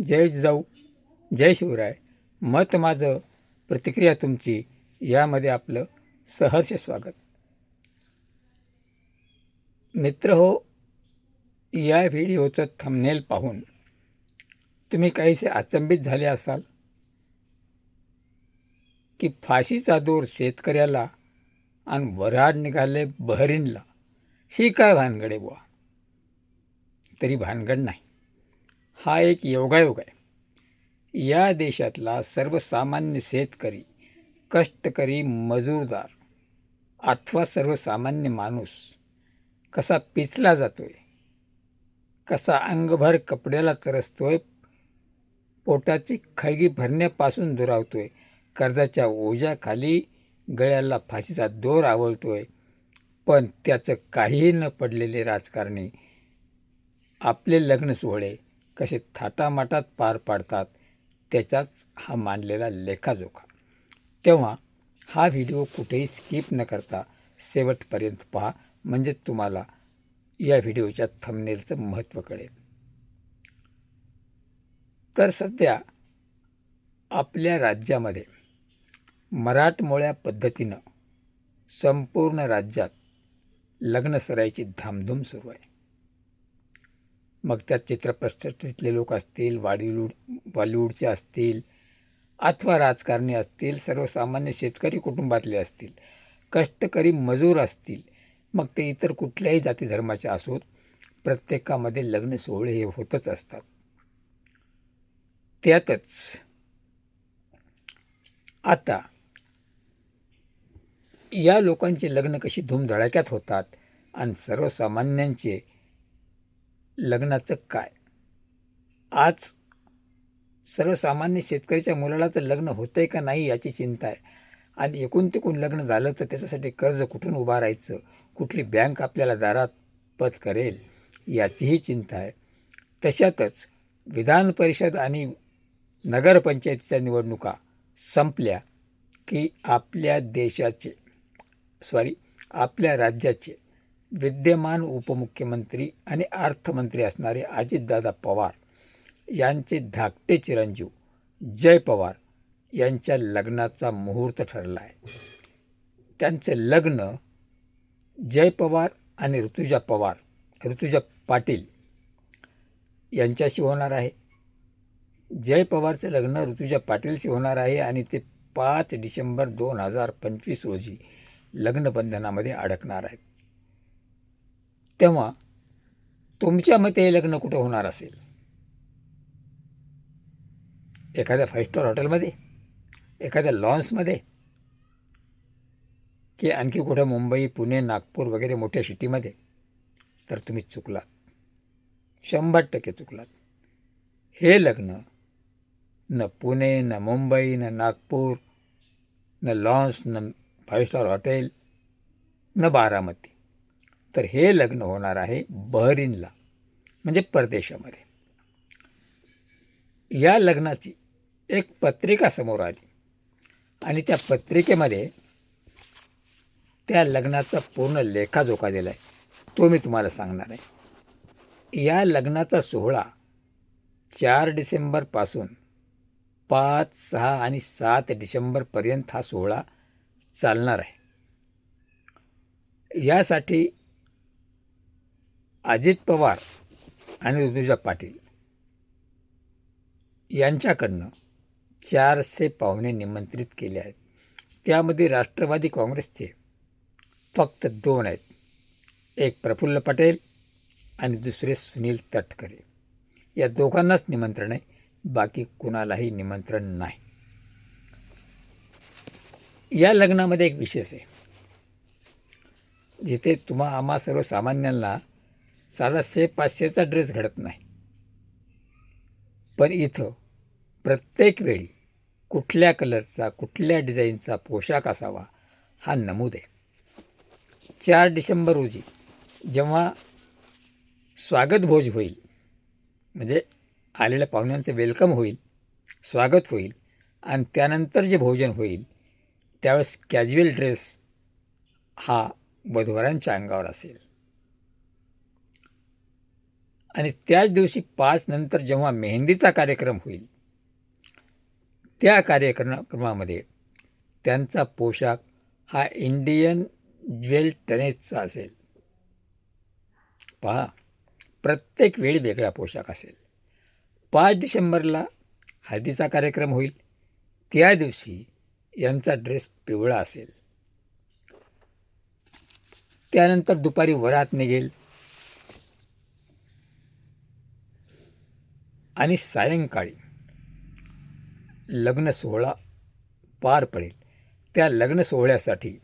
जय जाऊ जय शिवराय. मत माझं प्रतिक्रिया तुमची यामध्ये आपलं सहर्ष स्वागत. मित्र हो या व्हिडिओचं थंबनेल पाहून तुम्ही काहीसे अचंबित झाले असाल? की फाशीचा दोर शेतकऱ्याला आणि वराड निघाले बहरीनला ही काय भानगड आहे बुवा? तरी भानगड नाही. हा एक योगायोग आहे. या देशातला सर्वसामान्य शेतकरी कष्टकरी मजूरदार अथवा सर्वसामान्य माणूस कसा पिचला जातो आहे कसा अंगभर कपड्याला तरसतो आहे पोटाची खळगी भरण्यापासून दुरावतो आहे कर्जाच्या ओझ्याखाली गळ्याला फाशीचा दोर आवळतो आहे पण त्याचं काहीही न पडलेले राजकारणी आपले लग्न सोहळे कसे थाटामाटात पार पाडतात त्याचाच हा मांडलेला लेखाजोखा. तेव्हा हा व्हिडिओ कुठेही स्किप न करता शेवटपर्यंत पहा म्हणजे तुम्हाला या व्हिडिओच्या थंबनेलचं महत्त्व कळेल. तर सध्या आपल्या राज्यामध्ये मराठमोळ्या पद्धतीनं संपूर्ण राज्यात लग्नसरायची धामधूम सुरू आहे. मग त्यात चित्रपटसृष्टीतले लोक असतील बॉलिवूड बॉलिवूडचे असतील अथवा राजकारणी असतील सर्वसामान्य शेतकरी कुटुंबातले असतील कष्टकरी मजूर असतील मग ते इतर कुठल्याही जाती धर्माचे असोत प्रत्येकामध्ये लग्न सोहळे हे होतच असतात. त्यातच आता या लोकांचे लग्न कशी धूमधडाक्यात होतात आणि सर्वसामान्यांचे लग्नाचं काय? आज सर्वसामान्य शेतकऱ्याच्या मुलाला तर लग्न होतं आहे का नाही याची चिंता आहे. आणि एकूण तिकून लग्न झालं तर त्याच्यासाठी कर्ज कुठून उभारायचं कुठली बँक आपल्याला दारात पत करेल? याचीही चिंता आहे. तशातच विधान परिषद आणि नगरपंचायतीच्या निवडणुका संपल्या की आपल्या देशाचे सॉरी आपल्या राज्याचे विद्यमान उपमुख्यमंत्री आणि अर्थमंत्री असणारे अजितदादा पवार यांचे धाकटे चिरंजीव जय पवार यांच्या लग्नाचा मुहूर्त ठरला आहे त्यांचं लग्न जय पवार आणि ऋतुजा पवार ऋतुजा पाटील यांच्याशी होणार आहे. जय पवारचं लग्न ऋतुजा पाटीलशी होणार आहे आणि ते पाच डिसेंबर दोन हजार पंचवीस रोजी लग्नबंधनामध्ये अडकणार आहेत. तेव्हा तुमच्या मते हे लग्न कुठं होणार असेल? एखाद्या फाईव्ह स्टार हॉटेलमध्ये एखाद्या लॉन्समध्ये की आणखी कुठं मुंबई पुणे नागपूर वगैरे मोठ्या सिटीमध्ये तर तुम्ही चुकलात. शंभर टक्के चुकलात. हे लग्न न पुणे न मुंबई न नागपूर न लॉन्स न फाईव्ह स्टार हॉटेल न बारामती. तर हे लग्न होणार आहे बहरीनला म्हणजे परदेशामध्ये. या लग्नाची एक पत्रिका समोर आली आणि त्या पत्रिकेमध्ये त्या लग्नाचा पूर्ण लेखाजोखा दिला आहे तो मी तुम्हाला सांगणार आहे. या लग्नाचा सोहळा चार डिसेंबरपासून पाच सहा आणि सात डिसेंबरपर्यंत हा सोहळा चालणार आहे. यासाठी अजित पवार आणि ऋतुजा पाटील यांच्याकडनं चारशे पाहुणे निमंत्रित केले आहेत. त्यामध्ये राष्ट्रवादी काँग्रेसचे फक्त दोन आहेत. एक प्रफुल्ल पटेल आणि दुसरे सुनील तटकरे. या दोघांनाच निमंत्रण आहे. बाकी कुणालाही निमंत्रण नाही. या लग्नामध्ये एक विशेष आहे. जिथे तुम्हा आम्हा सर्वसामान्यांना साधा से पाचशेचा ड्रेस घडत नाही. पण इथं प्रत्येक वेळी कुठल्या कलरचा कुठल्या डिझाईनचा पोशाख असावा हा नमूद आहे. चार डिसेंबर रोजी जेव्हा स्वागत भोज होईल म्हणजे आलेल्या पाहुण्यांचं वेलकम होईल स्वागत होईल आणि त्यानंतर जे भोजन होईल त्यावेळेस कॅज्युअल ड्रेस हा वधवारांच्या अंगावर असेल. आणि त्याच दिवशी पाच नंतर जेव्हा मेहंदीचा कार्यक्रम होईल त्या कार्यक्रमामध्ये त्यांचा पोशाख हा इंडियन ज्वेल टनेजचा असेल. पहा प्रत्येक वेळी वेगळा पोशाख असेल. पाच डिसेंबरला हळदीचा कार्यक्रम होईल. त्या दिवशी यांचा ड्रेस पिवळा असेल. त्यानंतर दुपारी वरात निघेल. आणि सायंकाळी लग्न सोहळा पार पडेल. त्या लग्न सोहळ्यासाठी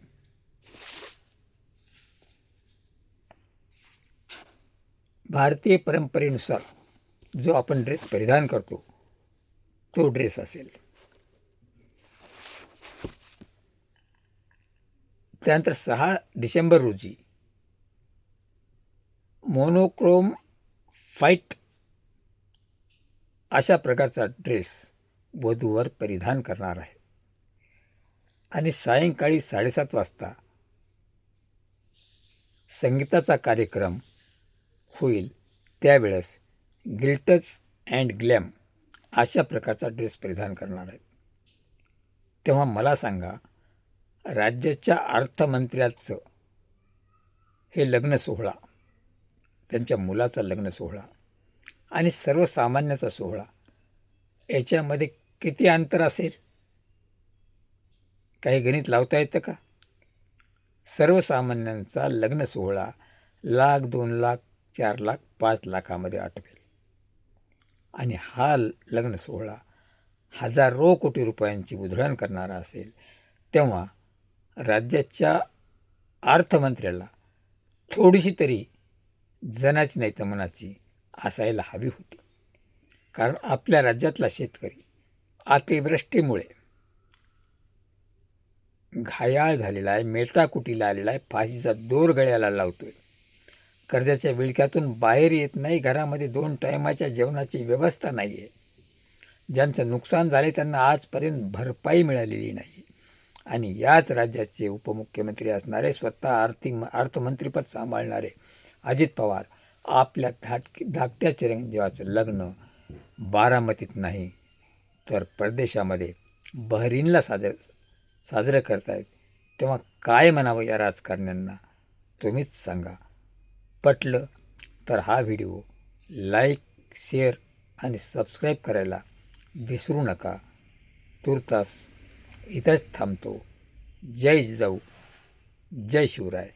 भारतीय परंपरेनुसार जो आपण ड्रेस परिधान करतो तो ड्रेस असेल. त्यानंतर सहा डिसेंबर रोजी मोनोक्रोम फाईट अशा प्रकारचा ड्रेस वधूवर परिधान करणार आहे. आणि सायंकाळी साडेसात वाजता संगीताचा कार्यक्रम होईल त्यावेळेस गिल्टच अँड ग्लॅम अशा प्रकारचा ड्रेस परिधान करणार आहेत तेव्हा मला सांगा राज्याच्या अर्थमंत्र्याचं हे लग्न सोहळा त्यांच्या मुलाचा लग्न सोहळा आणि सर्वसामान्याचा सोहळा. याच्यामध्ये किती अंतर असेल? काही गणित लावता येतं का? सर्वसामान्यांचा लग्न सोहळा लाख दोन लाख चार लाख पाच लाखामध्ये आटवेल आणि हा लग्न सोहळा हजारो कोटी रुपयांची उधळण करणारा असेल तेव्हा राज्याच्या अर्थमंत्र्याला थोडीशी तरी जनाची नाही तर मनाची असायला हवी होती. कारण आपल्या राज्यातला शेतकरी अतिवृष्टीमुळे घायाळ झालेला आहे मेटाकुटीला आलेला आहे फाशीचा दोर गळ्याला लावतोय. कर्जाच्या विळख्यातून बाहेर येत नाही घरामध्ये दोन टायमाच्या जेवणाची व्यवस्था नाही आहे ज्यांचं नुकसान झाले त्यांना आजपर्यंत भरपाई मिळालेली नाही. आणि याच राज्याचे उपमुख्यमंत्री असणारे स्वतः आर्थिक अर्थमंत्रीपद सांभाळणारे अजित पवार आपल्या धाटकी धाकट्या चिरंजीवाचं लग्न बारामतीत नाही तर परदेशामध्ये बहरीनला साजर साजरं करतायत तेव्हा काय म्हणावं या राजकारण्यांना? तुम्हीच सांगा. पटलं तर हा व्हिडिओ लाईक शेअर आणि सबस्क्राईब करायला विसरू नका. तुर्तास इथंच थांबतो. जय जाऊ जय शिवराय.